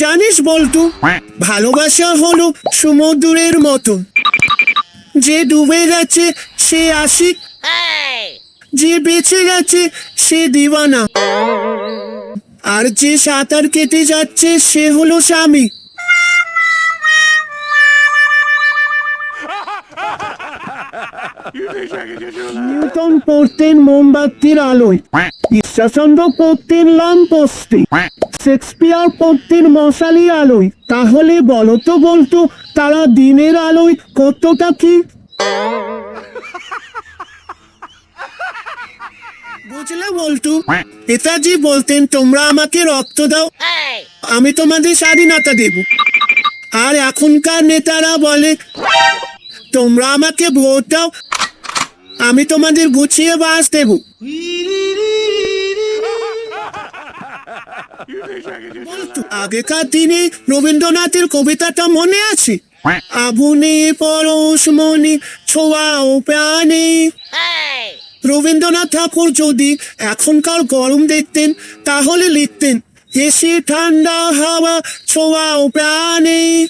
জানিস বলতু ভালোবাসা হলো সমুদ্রের মতো। যে ডুবে গেছে সে আশিক যে বেঁচে গেছে সে দিওয়ানা আর যে সাঁতার কেটে যাচ্ছে সে হলো স্বামী। নিউটন পড়তেন মোমবাতির আলোয়, ঈশ্বরচন্দ্র পড়তেন ল্যাম্পোস্টে শেক্সপিয়ার পড়তেন মশালি আলোয়। তাহলে বলো তো বলতো, তারা দিনের আলোয় কতটা কি? বুঝলে বলতু, নেতাজি বলতেন, তোমরা আমাকে রক্ত দাও, আমি তোমাদের স্বাধীনতা দেব। আর এখনকার নেতারা বলে, তোমরা আমাকে ভোট দাও আমি তোমাদের গুছিয়ে বাস দেব। আগেকার দিনে রবীন্দ্রনাথের কবিতাটা মনে আছে? আগুনে পরশমণি ছোঁয়া ও প্রাণে। রবীন্দ্রনাথ ঠাকুর যদি এখনকার গরম দেখতেন, তাহলে লিখতেন, এসে ঠান্ডা হাওয়া ছোঁয়া ও প্রাণে।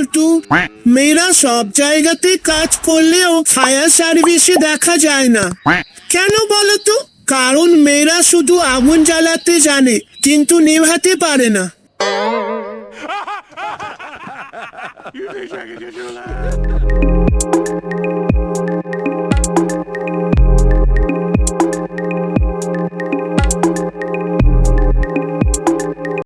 বলতু, মেয়েরা সব জায়গাতে কাজ করলেও ফায়ার সার্ভিসে দেখা যায় না। কেন বলতো? কারণ মেয়েরা শুধু আগুন জ্বালাতে জানে, কিন্তু নেভাতে পারে না। You think I can just do that?